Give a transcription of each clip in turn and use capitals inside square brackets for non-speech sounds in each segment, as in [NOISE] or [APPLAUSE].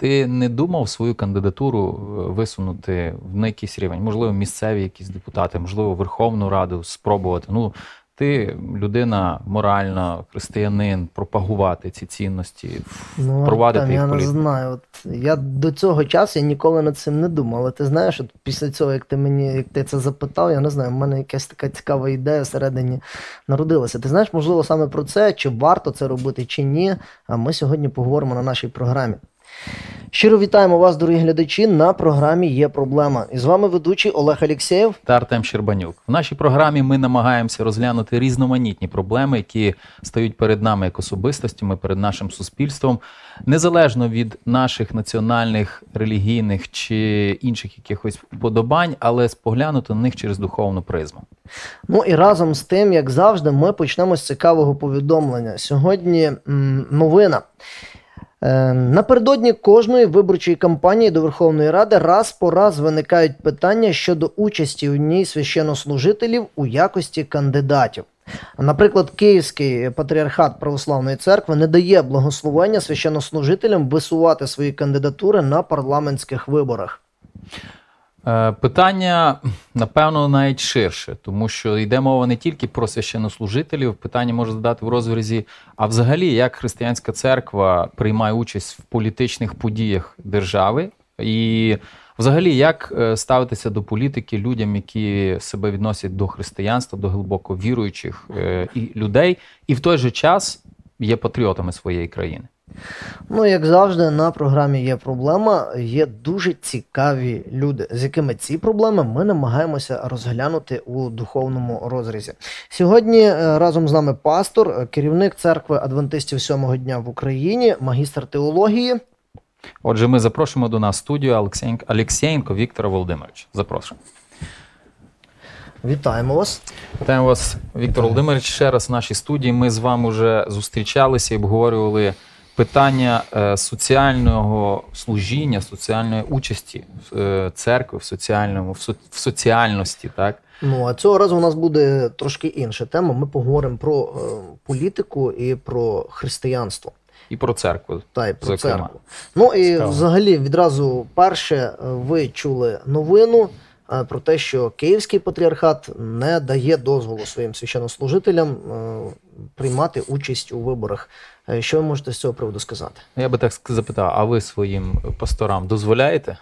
Ти не думав свою кандидатуру е, висунути на якийсь рівень? Можливо, місцеві якісь депутати, можливо, Верховну Раду спробувати. Ну, ти людина моральна, християнин, пропагувати ці цінності, Ну, впровадити там, їх я в не знаю. От я до цього часу я ніколи над цим не думав. Але ти знаєш, от після цього, як ти мені як ти це запитав, я не знаю, в мене якась така цікава ідея всередині народилася. Ти знаєш, можливо, саме про це, чи варто це робити, чи ні. А ми сьогодні поговоримо на нашій програмі. Щиро вітаємо вас, дорогі глядачі. На програмі є проблема. І з вами ведучий Олег Алєксєєв. та Артем Щербанюк. В нашій програмі ми намагаємося розглянути різноманітні проблеми, які стають перед нами як особистостями, перед нашим суспільством, незалежно від наших національних, релігійних чи інших якихось вподобань, але споглянути на них через духовну призму. Ну і разом з тим, як завжди, ми почнемо з цікавого повідомлення. Сьогодні м, новина. Е, Напередодні кожної виборчої кампанії до Верховної Ради раз по раз виникають питання щодо участі у ній священнослужителів у якості кандидатів. Наприклад, Київський патріархат Православної церкви не дає благословення священнослужителям висувати свої кандидатури на парламентських виборах. Е, Питання, напевно, навіть ширше, тому що йде мова не тільки про священнослужителів, питання може задати в розрізі, а взагалі, як християнська церква приймає участь в політичних подіях держави, і взагалі, як е, ставитися до політики людям, які себе відносять до християнства, до глибоко віруючих е, людей, і в той же час є патріотами своєї країни. Ну, як завжди, на програмі є проблема. Є дуже цікаві люди, з якими ці проблеми ми намагаємося розглянути у духовному розрізі. Сьогодні е, разом з нами пастор, е, керівник церкви адвентистів сьомого дня в Україні, магістр теології. Отже, ми запрошуємо до нас студію Олексєнко Віктора Володимировича. Запрошуємо. Вітаємо вас. Вітаємо вас, Віктор Володимирович, ще раз в нашій студії. Ми з вами вже зустрічалися і обговорювали питання е, соціального служіння, соціальної участі е, церкви, в соціальному, в, соціальності, так? Ну а цього разу у нас буде трошки інша тема. Ми поговоримо про е, політику і про християнство. І про церкву. Та й про Зокрема. церкву. Ну і Цікаво. взагалі відразу перше е, ви чули новину е, про те, що Київський патріархат не дає дозволу своїм священнослужителям е, приймати участь у виборах. Е, Що ви можете з цього приводу сказати? Я би так запитав, а ви своїм пасторам дозволяєте?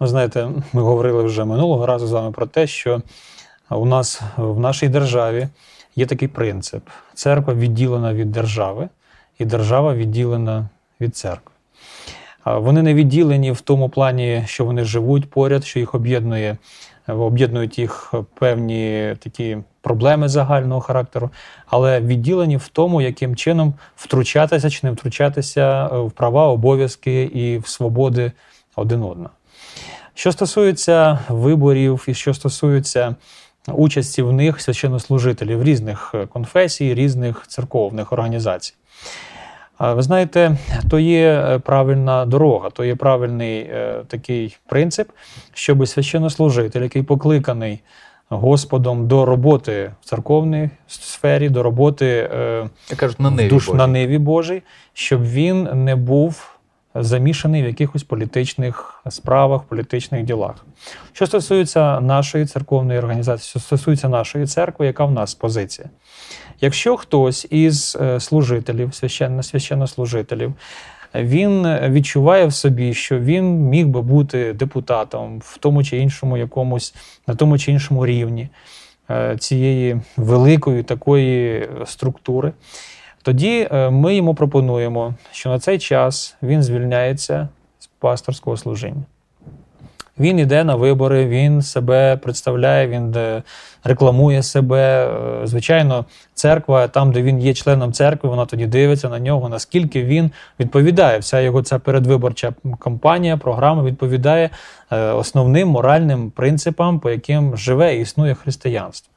Ви знаєте, ми говорили вже минулого разу з вами про те, що у нас в нашій державі є такий принцип: церква відділена від держави, і держава відділена від церкви. Вони не відділені в тому плані, що вони живуть поряд, що їх об'єднує, об'єднують їх певні такі проблеми загального характеру, але відділені в тому, яким чином втручатися чи не втручатися в права, обов'язки і в свободи один одного. Що стосується виборів і що стосується участі в них священнослужителів різних е, конфесій, різних церковних організацій. Ви знаєте, то є е, правильна дорога, то є правильний е, такий принцип, щоб священнослужитель, який покликаний Господом до роботи в церковній сфері, до роботи е, Я на ниві душ Божій. на ниві Божій, щоб він не був замішаний в якихось політичних справах, політичних ділах. Що стосується нашої церковної організації, що стосується нашої церкви, яка в нас позиція? Якщо хтось із е, служителів, священно, священнослужителів, він відчуває в собі, що він міг би бути депутатом в тому чи іншому якомусь на тому чи іншому рівні е, цієї великої такої структури, тоді е, ми йому пропонуємо, що на цей час він звільняється з пасторського служіння. Він йде на вибори, він себе представляє, він е, рекламує себе. Е, Звичайно, церква, там, де він є членом церкви, вона тоді дивиться на нього, наскільки він відповідає. Вся його ця передвиборча кампанія, програма відповідає е, основним моральним принципам, по яким живе і існує християнство.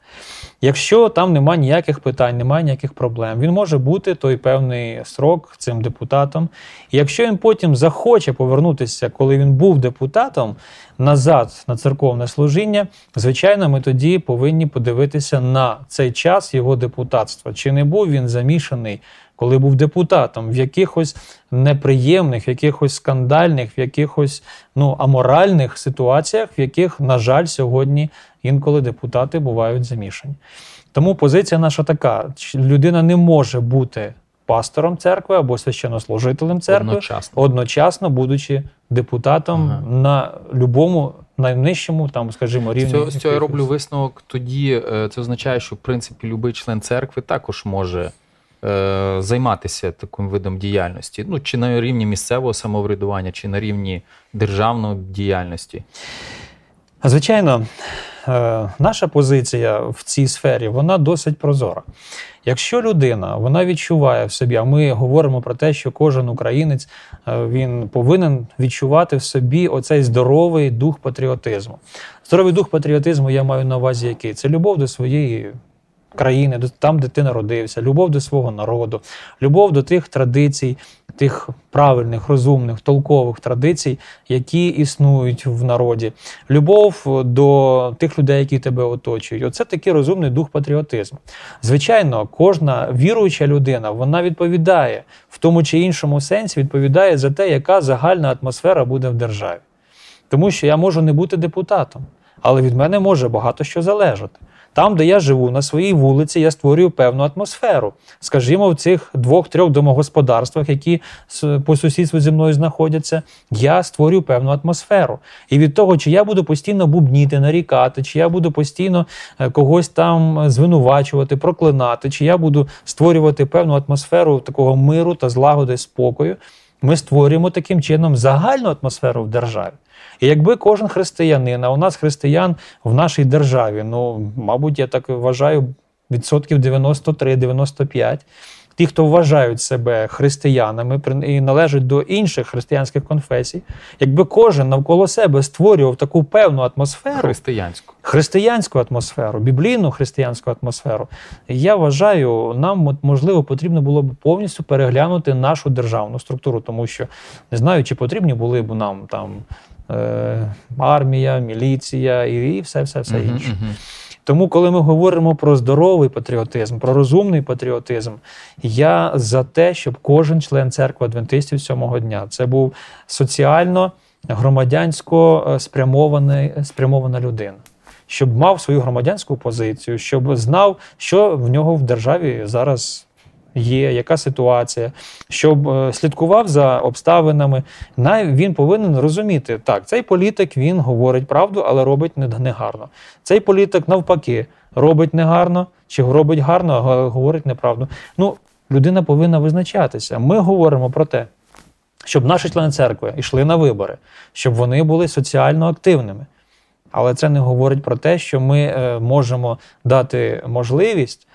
Якщо там немає ніяких питань, немає ніяких проблем, він може бути той певний срок цим депутатом. І якщо він потім захоче повернутися, коли він був депутатом, назад на церковне служіння, звичайно, ми тоді повинні подивитися на цей час його депутатства. Чи не був він замішаний, коли був депутатом, в якихось неприємних, в якихось скандальних, в якихось ну, аморальних ситуаціях, в яких, на жаль, сьогодні інколи депутати бувають замішані. Тому позиція наша така: людина не може бути пастором церкви або священнослужителем церкви, Одночасно. одночасно будучи депутатом Ага. на любому найнижчому, там, скажімо, З рівні. цього, з цього я роблю висновок. Тоді е, це означає, що в принципі будь-який член церкви також може займатися таким видом діяльності. Ну чи на рівні місцевого самоврядування, чи на рівні державної діяльності. Звичайно, е, наша позиція в цій сфері вона досить прозора. Якщо людина вона відчуває в собі, а ми говоримо про те, що кожен українець е, він повинен відчувати в собі оцей здоровий дух патріотизму. Здоровий дух патріотизму я маю на увазі який? Це любов до своєї країни, там, де ти народився, любов до свого народу, любов до тих традицій, тих правильних, розумних, толкових традицій, які існують в народі, любов до тих людей, які тебе оточують. Оце такий розумний дух патріотизму. Звичайно, кожна віруюча людина вона відповідає в тому чи іншому сенсі, відповідає за те, яка загальна атмосфера буде в державі. Тому що я можу не бути депутатом, але від мене може багато що залежати. Там, де я живу, на своїй вулиці, я створюю певну атмосферу. Скажімо, в цих двох-трьох домогосподарствах, які по сусідству зі мною знаходяться, я створюю певну атмосферу. І від того, чи я буду постійно бубніти, нарікати, чи я буду постійно е, когось там звинувачувати, проклинати, чи я буду створювати певну атмосферу такого миру та злагоди, спокою, ми створюємо таким чином загальну атмосферу в державі. І якби кожен християнин, а у нас християн в нашій державі, ну, мабуть, я так вважаю, відсотків 93-95, ті, хто вважають себе християнами і належать до інших християнських конфесій, якби кожен навколо себе створював таку певну атмосферу, Християнську. християнську атмосферу, біблійну християнську атмосферу, я вважаю, нам можливо потрібно було б повністю переглянути нашу державну структуру, тому що не знаю, чи потрібні були б нам там е, армія, міліція і, все, все, все інше. мгм. Тому, коли ми говоримо про здоровий патріотизм, про розумний патріотизм, я за те, щоб кожен член церкви адвентистів сьомого дня це був соціально, громадянсько е, спрямована людина. Щоб мав свою громадянську позицію, щоб знав, що в нього в державі зараз є, яка ситуація, щоб е, слідкував за обставинами. Він повинен розуміти, так, цей політик він говорить правду, але робить негарно. Цей політик навпаки робить негарно, чи робить гарно, а говорить неправду. Ну, людина повинна визначатися. Ми говоримо про те, щоб наші члени церкви йшли на вибори, щоб вони були соціально активними. Але це не говорить про те, що ми е, можемо дати можливість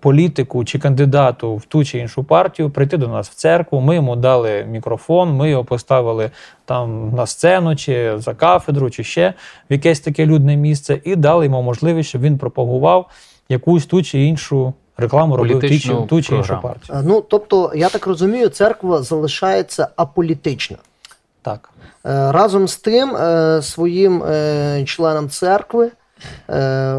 політику чи кандидату в ту чи іншу партію прийти до нас в церкву. Ми йому дали мікрофон, ми його поставили там на сцену, чи за кафедру, чи ще в якесь таке людне місце, і дали йому можливість, щоб він пропагував якусь ту чи іншу рекламу, робив чи, ту чи іншу партію. Е, Ну, тобто, я так розумію, церква залишається аполітична. Так. Е, Разом з тим, е, своїм е, членам церкви е,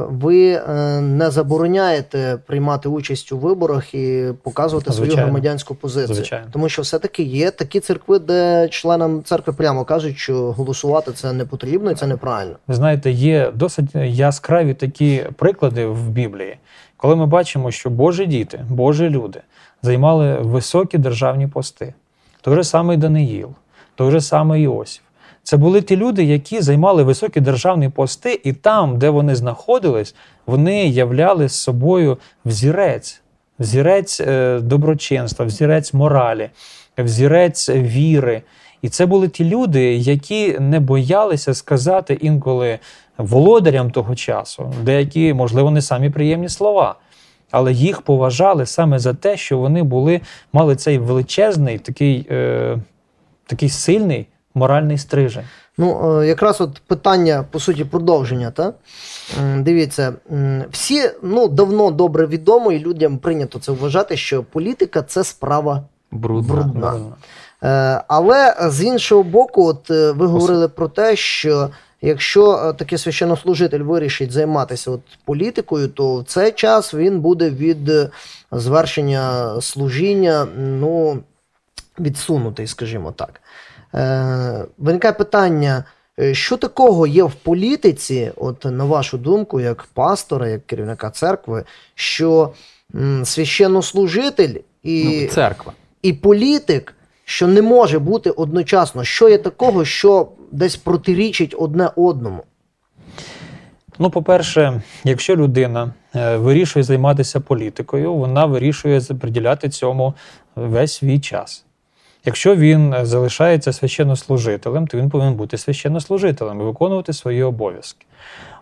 ви е, не забороняєте приймати участь у виборах і показувати свою громадянську позицію. Звичайно. Тому що все-таки є такі церкви, де членам церкви прямо кажуть, що голосувати це не потрібно і це неправильно. Ви знаєте, є досить яскраві такі приклади в Біблії, коли ми бачимо, що Божі діти, Божі люди займали високі державні пости. Той же самий Даниїл, той же самий Іосиф. Це були ті люди, які займали високі державні пости, і там, де вони знаходились, вони являли з собою взірець, взірець е, доброчинства, взірець моралі, взірець віри. І це були ті люди, які не боялися сказати інколи володарям того часу, деякі, можливо, не самі приємні слова, але їх поважали саме за те, що вони були, мали цей величезний, такий, е, такий сильний моральний стрижень. Ну, е, якраз от питання, по суті, продовження. Та? Дивіться, всі ну, давно добре відомо, і людям прийнято це вважати, що політика це справа Брудна. Брудна. Е, Але з іншого боку, от е, ви говорили про те, що якщо такий священнослужитель вирішить займатися от політикою, то в цей час він буде від звершення служіння ну, відсунутий, скажімо так. Е, виникає питання, е, що такого є в політиці, от на вашу думку, як пастора, як керівника церкви, що священнослужитель і, Ну, церква. і політик, що не може бути одночасно, що є такого, що десь протирічить одне одному. Ну, по-перше, якщо людина е, вирішує займатися політикою, вона вирішує приділяти цьому весь свій час. Якщо він е, залишається священнослужителем, то він повинен бути священнослужителем і виконувати свої обов'язки.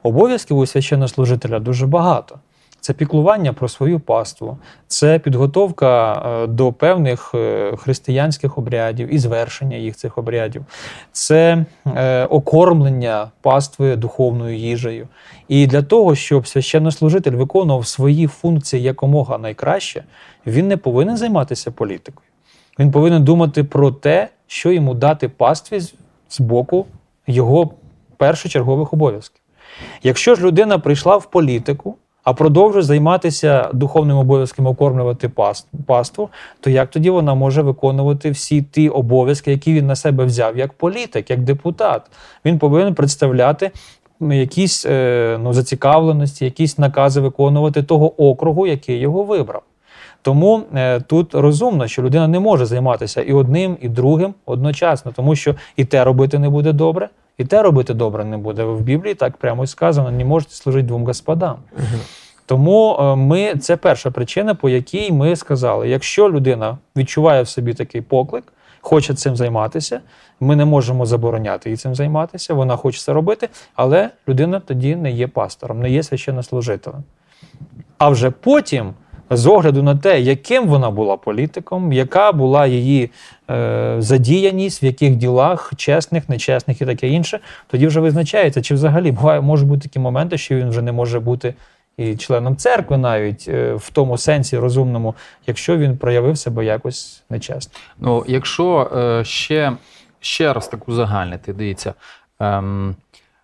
Обов'язків у священнослужителя дуже багато. Це піклування про свою паству, це підготовка е, до певних е, християнських обрядів і звершення їх цих обрядів, це окормлення пастви духовною їжею. І для того, щоб священнослужитель виконував свої функції якомога найкраще, він не повинен займатися політикою. Він повинен думати про те, що йому дати пастві з- боку його першочергових обов'язків. Якщо ж людина прийшла в політику, а продовжує займатися духовним обов'язком окормлювати паст- паству, то як тоді вона може виконувати всі ті обов'язки, які він на себе взяв як політик, як депутат? Він повинен представляти якісь е, ну, зацікавленості, якісь накази виконувати того округу, який його вибрав. Тому е, тут розумно, що людина не може займатися і одним, і другим одночасно, тому що і те робити не буде добре, і те робити добре не буде. В Біблії так прямо сказано: не можете служити двом господам. Тому е, ми це перша причина, по якій ми сказали: якщо людина відчуває в собі такий поклик, хоче цим займатися, ми не можемо забороняти їй цим займатися. Вона хоче це робити, але людина тоді не є пастором, не є священнослужителем. А вже потім, з огляду на те, яким вона була політиком, яка була її е, задіяність, в яких ділах, чесних, нечесних і таке інше, тоді вже визначається, чи взагалі буває, можуть бути такі моменти, що він вже не може бути і членом церкви, навіть е, в тому сенсі розумному, якщо він проявив себе якось нечесно. Ну, якщо е, ще, ще раз так узагальнити, дивіться, ем,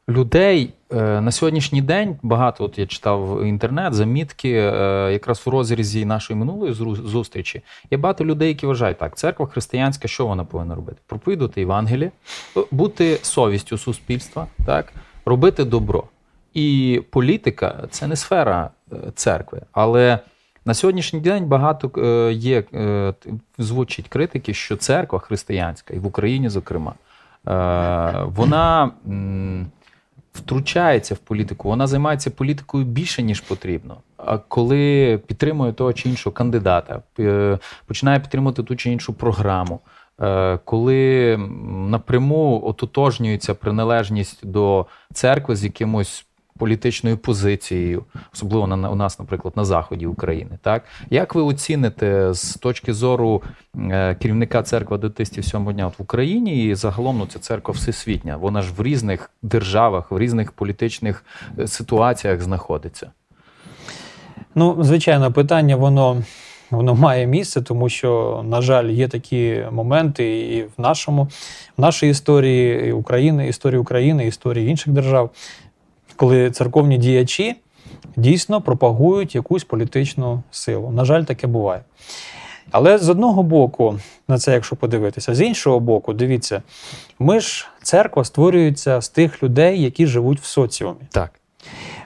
людей на сьогоднішній день багато, от я читав інтернет, замітки, е, якраз в розрізі нашої минулої зустрічі, є багато людей, які вважають так, церква християнська, що вона повинна робити? Проповідувати Євангеліє, бути совістю суспільства, так, робити добро. І політика це не сфера е, церкви, але на сьогоднішній день багато е, є е, звучить критики, що церква християнська, і в Україні, зокрема, е, вона втручається в політику, вона займається політикою більше, ніж потрібно. А коли підтримує того чи іншого кандидата, е, починає підтримувати ту чи іншу програму. е, Коли напряму ототожнюється приналежність до церкви з якимось політичною позицією, особливо на, у нас, наприклад, на заході України. Так як ви оціните з точки зору е, керівника церкви адвентистів сьомого дня от в Україні і загалом ну, це церква всесвітня? Вона ж в різних державах, в різних політичних е, ситуаціях знаходиться. Ну, звичайно, питання воно, воно має місце, тому що, на жаль, є такі моменти і в нашому, в нашій історії і України, історії України, історії інших держав, коли церковні діячі дійсно пропагують якусь політичну силу. На жаль, таке буває. Але з одного боку, на це, якщо подивитися, з іншого боку, дивіться, ми ж церква створюється з тих людей, які живуть в соціумі. Так.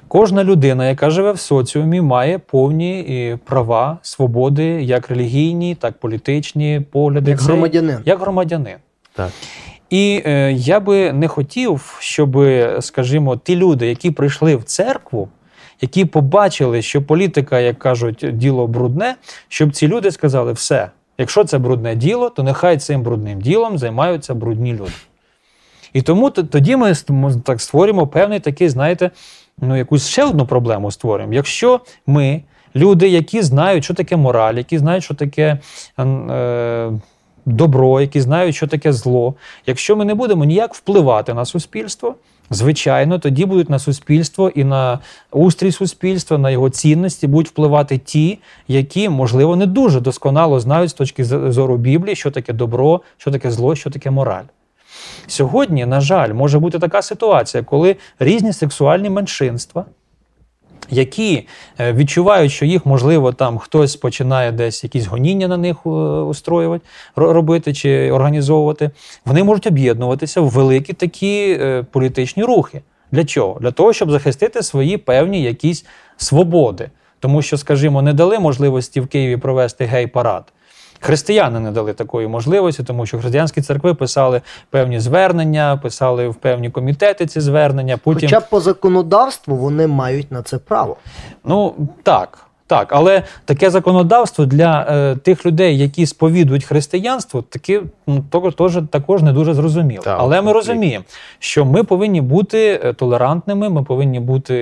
Кожна людина, яка живе в соціумі, має повні е, права, свободи, як релігійні, так політичні погляди. Як громадянин. Як громадянин. Так. І е, я би не хотів, щоб, скажімо, ті люди, які прийшли в церкву, які побачили, що політика, як кажуть, діло брудне, щоб ці люди сказали: все, якщо це брудне діло, то нехай цим брудним ділом займаються брудні люди. І тому тоді ми так створюємо певний такий, знаєте, ну, якусь ще одну проблему створюємо. Якщо ми, люди, які знають, що таке мораль, які знають, що таке е, добро, які знають, що таке зло, якщо ми не будемо ніяк впливати на суспільство, звичайно, тоді будуть на суспільство і на устрій суспільства, на його цінності будуть впливати ті, які, можливо, не дуже досконало знають з точки зору Біблії, що таке добро, що таке зло, що таке мораль. Сьогодні, на жаль, може бути така ситуація, коли різні сексуальні меншинства. Які е, відчувають, що їх можливо там хтось починає десь якісь гоніння на них е, устроювати, робити чи організовувати, вони можуть об'єднуватися в великі такі е, політичні рухи. Для чого? Для того, щоб захистити свої певні якісь свободи. Тому що, скажімо, не дали можливості в Києві провести гей-парад. Християни не дали такої можливості, тому що християнські церкви писали певні звернення, писали в певні комітети ці звернення. Потім Хоча по законодавству вони мають на це право. Ну так, так, але таке законодавство для е, тих людей, які сповідують християнство, таки ну, то- також не дуже зрозуміло. Так, але ми розуміємо, що ми повинні бути е, толерантними, ми повинні бути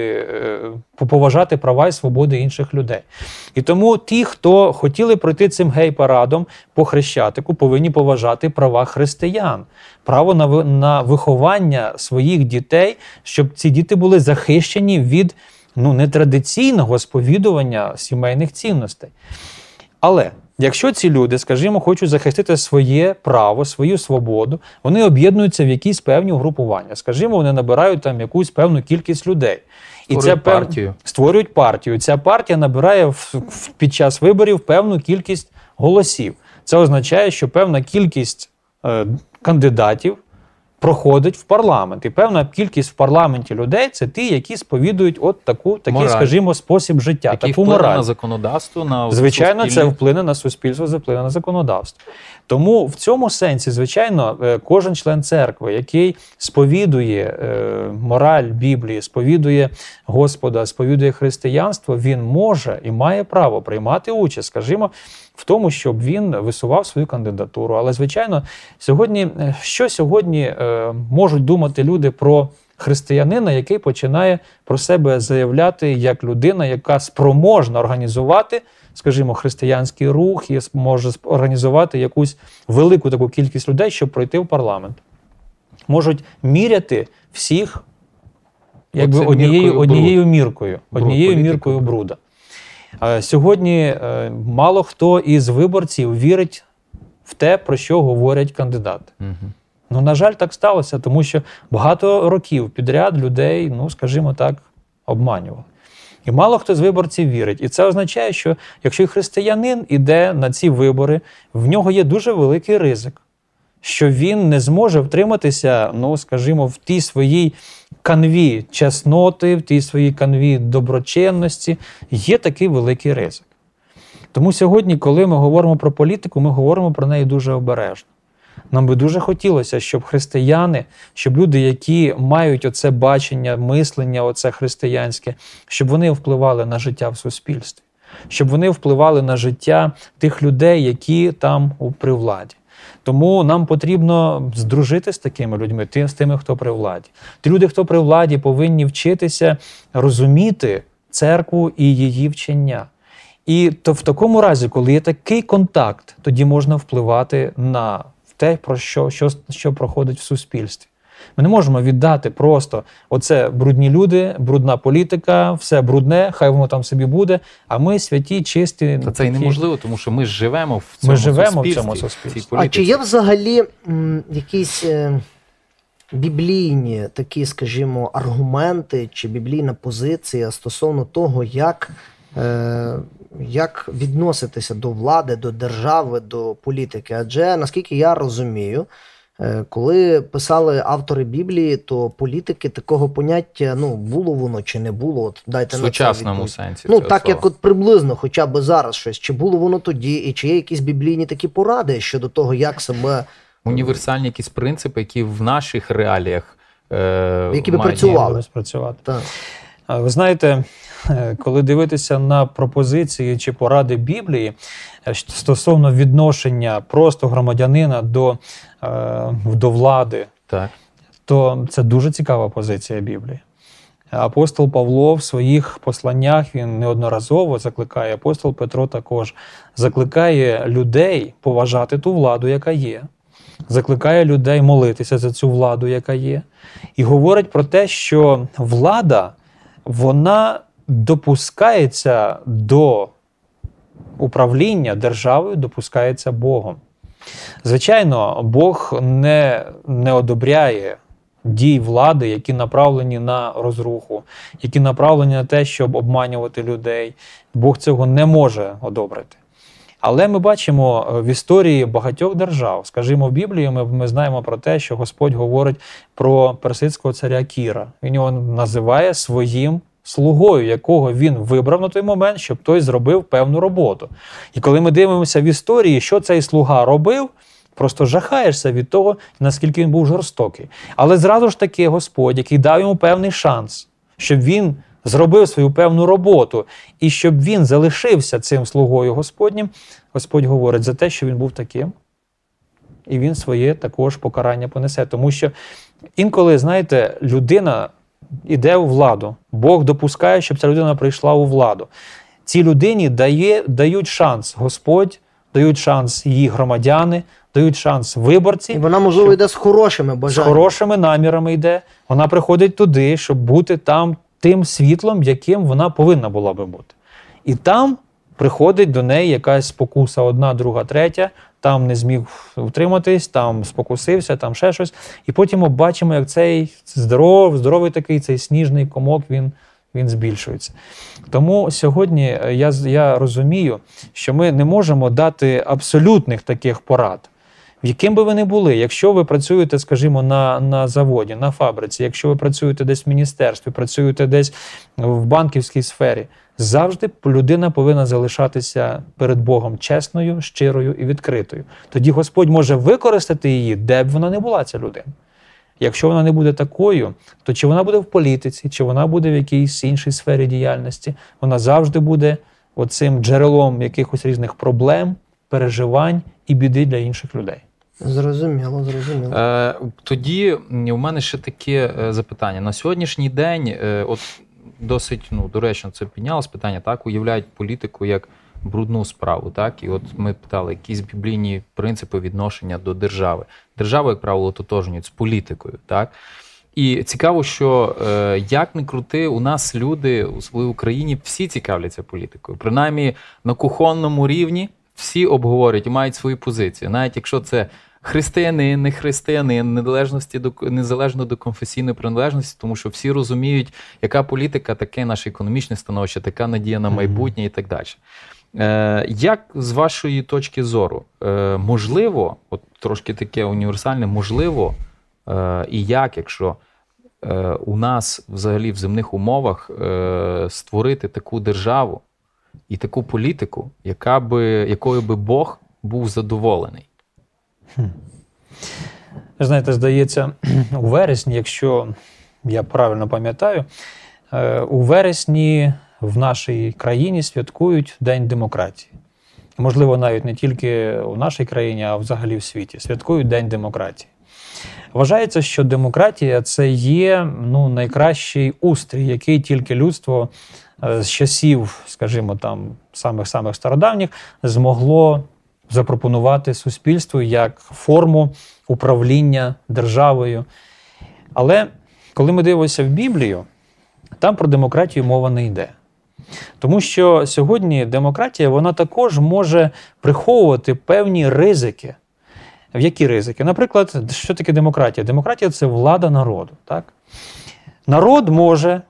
е, поважати права і свободи інших людей. І тому ті, хто хотіли пройти цим гей-парадом по хрещатику, повинні поважати права християн, право на, на виховання своїх дітей, щоб ці діти були захищені від ну, нетрадиційного сповідування сімейних цінностей. Але якщо ці люди, скажімо, хочуть захистити своє право, свою свободу, вони об'єднуються в якісь певні угрупування. Скажімо, вони набирають там якусь певну кількість людей. Створюють пев- партію. створюють партію. Ця партія набирає в, в- під час виборів певну кількість голосів. Це означає, що певна кількість е, кандидатів проходить в парламент. І певна кількість в парламенті людей це ті, які сповідують от таку, такий, Мораль. скажімо, спосіб життя, Який таку мораль. на законодавство, на Звичайно, це вплине на суспільство, це вплине на законодавство. Тому в цьому сенсі, звичайно, е, кожен член церкви, який сповідує е, мораль Біблії, сповідує Господа, сповідує християнство, він може і має право приймати участь, скажімо, в тому, щоб він висував свою кандидатуру. Але, звичайно, сьогодні, е, що сьогодні е, можуть думати люди про християнина, який починає про себе заявляти як людина, яка спроможна організувати, скажімо, християнський рух і може організувати якусь велику таку кількість людей, щоб пройти в парламент. Можуть міряти всіх якби однією, міркою однією міркою, Бруд, однією політикою. міркою бруда. Е, Сьогодні е, мало хто із виборців вірить в те, про що говорять кандидати. Ну, на жаль, так сталося, тому що багато років підряд людей, ну скажімо так, обманювали. І мало хто з виборців вірить. І це означає, що якщо християнин іде на ці вибори, в нього є дуже великий ризик, що він не зможе втриматися, ну, скажімо, в тій своїй канві чесноти, в тій своїй канві доброчинності. Є такий великий ризик. Тому сьогодні, коли ми говоримо про політику, ми говоримо про неї дуже обережно. Нам би дуже хотілося, щоб християни, щоб люди, які мають оце бачення, мислення, оце християнське, щоб вони впливали на життя в суспільстві, щоб вони впливали на життя тих людей, які там при владі. Тому нам потрібно здружити з такими людьми, ти- з тими, хто при владі. Ті люди, хто при владі, повинні вчитися розуміти церкву і її вчення. І то в такому разі, коли є такий контакт, тоді можна впливати на те, про що, що, що проходить в суспільстві. Ми не можемо віддати просто оце брудні люди, брудна політика, все брудне, хай воно там собі буде. А ми святі, чисті. Та це і неможливо, тому що ми живемо в цьому Ми живемо в цьому в суспільстві. А чи є взагалі м, якісь е, біблійні такі, скажімо, аргументи чи біблійна позиція стосовно того, як, е, як відноситися до влади, до держави, до політики? Адже наскільки я розумію, коли писали автори Біблії, то політики такого поняття ну було воно чи не було. От дайте в на сучасному відповідь. сенсі. Ну, цього так слова. як от приблизно, хоча б зараз щось, чи було воно тоді, і чи є якісь біблійні такі поради щодо того, як себе універсальні якісь принципи, які в наших реаліях е, Які би працювали. Спрацювати. так. Ви знаєте, е, [LAUGHS] коли дивитися на пропозиції чи поради Біблії е, стосовно відношення просто громадянина до, е, до влади, Так. то це дуже цікава позиція Біблії. Апостол Павло в своїх посланнях він неодноразово закликає, апостол Петро також закликає людей поважати ту владу, яка є, закликає людей молитися за цю владу, яка є, і говорить про те, що влада вона допускається до управління державою, допускається Богом. Звичайно, Бог не, не одобряє дій влади, які направлені на розруху, які направлені на те, щоб обманювати людей. Бог цього не може одобрити. Але ми бачимо е, в історії багатьох держав, скажімо, в Біблії, ми, ми знаємо про те, що Господь говорить про персидського царя Кіра. Він його називає своїм слугою, якого він вибрав на той момент, щоб той зробив певну роботу. І коли ми дивимося в історії, що цей слуга робив, просто жахаєшся від того, наскільки він був жорстокий. Але зразу ж таки Господь, який дав йому певний шанс, щоб він зробив свою певну роботу, і щоб він залишився цим слугою Господнім, Господь говорить за те, що він був таким. І він своє також покарання понесе. Тому що інколи, знаєте, людина йде у владу, Бог допускає, щоб ця людина прийшла у владу. Цій людині дає, дають шанс Господь, дають шанс її громадяни, дають шанс виборці. І вона, можливо, йде з хорошими з хорошими намірами йде. Вона приходить туди, щоб бути там тим світлом, яким вона повинна була би бути. І там приходить до неї якась спокуса, одна, друга, третя. Там не зміг утриматись, там спокусився, там ще щось. І потім ми бачимо, як цей здоров, здоровий такий, цей сніжний комок, він, він збільшується. Тому сьогодні е, я, я розумію, що ми не можемо дати абсолютних таких порад. Яким би ви не були, якщо ви працюєте, скажімо, на, на заводі, на фабриці, якщо ви працюєте десь в міністерстві, працюєте десь в банківській сфері, завжди людина повинна залишатися перед Богом чесною, щирою і відкритою. Тоді Господь може використати її, де б вона не була, ця людина. Якщо вона не буде такою, то чи вона буде в політиці, чи вона буде в якійсь іншій сфері діяльності, вона завжди буде оцим джерелом якихось різних проблем, переживань і біди для інших людей. Зрозуміло, зрозуміло. Е, тоді у мене ще таке е, запитання. На сьогоднішній день, е, от досить ну, доречно це піднялось питання, так, уявляють політику як брудну справу. Так? І от ми питали, якісь біблійні принципи відношення до держави. Держава, як правило, тотожнюють з політикою. Так? І цікаво, що е, як не крути, у нас люди, особливо в Україні, всі цікавляться політикою. Принаймні на кухонному рівні всі обговорюють і мають свої позиції. Навіть якщо це християнин, не християнин, незалежності до незалежно до конфесійної приналежності, тому що всі розуміють, яка політика, таке наше економічне становище, така надія на майбутнє і так далі. Е, як з вашої точки зору, е, можливо, от трошки таке універсальне, можливо, е, і як, якщо е, у нас взагалі в земних умовах е, створити таку державу і таку політику, яка би, якою би Бог був задоволений? Ви знаєте, здається, [CLEARS THROAT] у вересні, якщо я правильно пам'ятаю, е, у вересні в нашій країні святкують День демократії. Можливо, навіть не тільки у нашій країні, а взагалі в світі. Святкують День демократії. Вважається, що демократія це є ну, найкращий устрій, який тільки людство з часів, скажімо, там самих самих стародавніх, змогло запропонувати суспільству як форму управління державою. Але коли ми дивимося в Біблію, там про демократію мова не йде. Тому що сьогодні демократія вона також може приховувати певні ризики. В які ризики? Наприклад, що таке демократія? Демократія це влада народу. Так? Народ може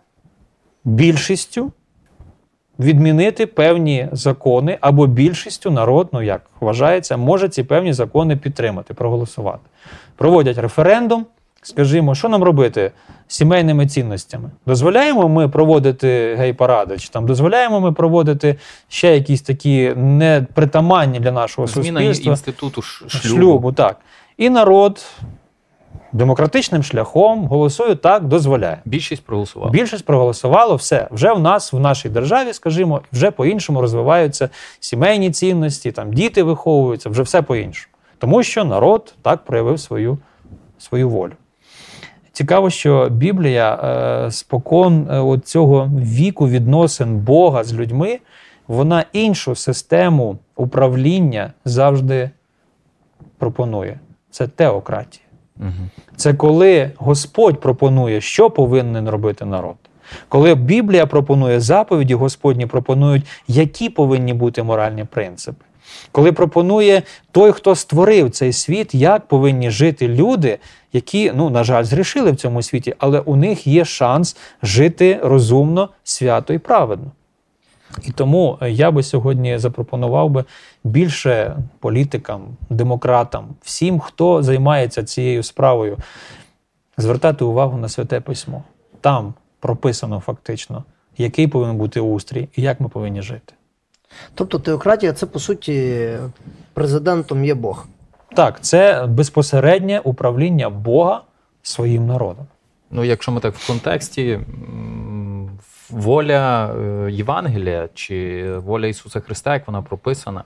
більшістю відмінити певні закони, або більшістю народ, ну як вважається, може ці певні закони підтримати, проголосувати. Проводять референдум. Скажімо, що нам робити з сімейними цінностями? Дозволяємо ми проводити гей-паради, чи там дозволяємо ми проводити ще якісь такі непритаманні для нашого Зміна суспільства інституту шлюбу. шлюбу. Так. І народ демократичним шляхом голосує так, дозволяє. Більшість проголосувала. Більшість проголосувало, все. Вже в нас, в нашій державі, скажімо, вже по-іншому розвиваються сімейні цінності, там діти виховуються, вже все по-іншому. Тому що народ так проявив свою, свою волю. Цікаво, що Біблія е, спокон е, от цього віку відносин Бога з людьми, вона іншу систему управління завжди пропонує. Це теократія. Це коли Господь пропонує, що повинен робити народ. Коли Біблія пропонує заповіді, Господні пропонують, які повинні бути моральні принципи. коли пропонує той, хто створив цей світ, як повинні жити люди, які, ну, на жаль, згрішили в цьому світі, але у них є шанс жити розумно, свято і праведно. І тому е, я би сьогодні запропонував би більше політикам, демократам, всім, хто займається цією справою, звертати увагу на святе письмо. Там прописано фактично, який повинен бути устрій і як ми повинні жити. Тобто теократія це по суті президентом є Бог. Так, це безпосереднє управління Бога своїм народом. Ну, якщо ми так в контексті, воля е, Євангелія чи воля Ісуса Христа, як вона прописана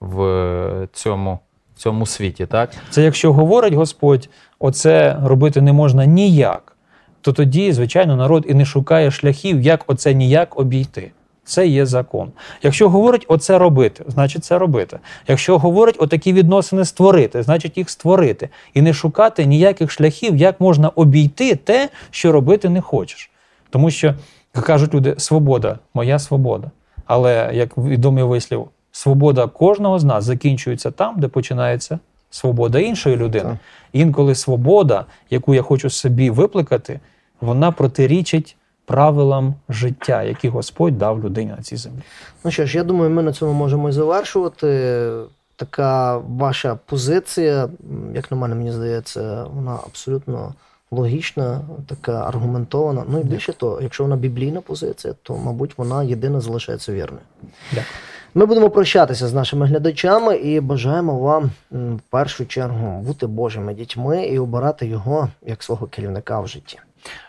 в цьому, в цьому світі, так? Це якщо говорить Господь, оце робити не можна ніяк, то тоді, звичайно, народ і не шукає шляхів, як оце ніяк обійти. Це є закон. Якщо говорить оце робити, значить це робити. Якщо говорить отакі відносини створити, значить їх створити. І не шукати ніяких шляхів, як можна обійти те, що робити не хочеш. Тому що як кажуть люди, свобода, моя свобода. Але як відомий вислів, свобода кожного з нас закінчується там, де починається свобода іншої людини. Так. Інколи свобода, яку я хочу собі викликати, вона протирічить правилам життя, які Господь дав людині на цій землі. Ну що ж, я думаю, ми на цьому можемо і завершувати. Така ваша позиція, як на мене, мені здається, вона абсолютно логічна, така аргументована. Ну і більше того, якщо вона біблійна позиція, то, мабуть, вона єдина залишається вірною. Дякую. Ми будемо прощатися з нашими глядачами і бажаємо вам в першу чергу бути Божими дітьми і обирати його як свого керівника в житті.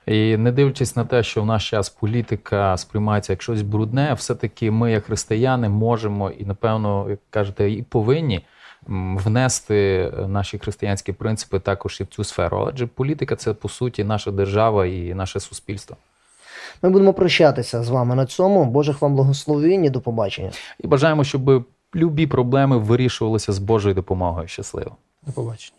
І не дивлячись на те, що в наш час політика сприймається як щось брудне, все-таки ми, як християни, можемо і, напевно, як кажете, і повинні внести наші християнські принципи також і в цю сферу. Адже політика це по суті наша держава і наше суспільство. Ми будемо прощатися з вами на цьому. Божих вам благословінь і до побачення. І бажаємо, щоб любі проблеми вирішувалися з Божою допомогою. Щасливо! До побачення.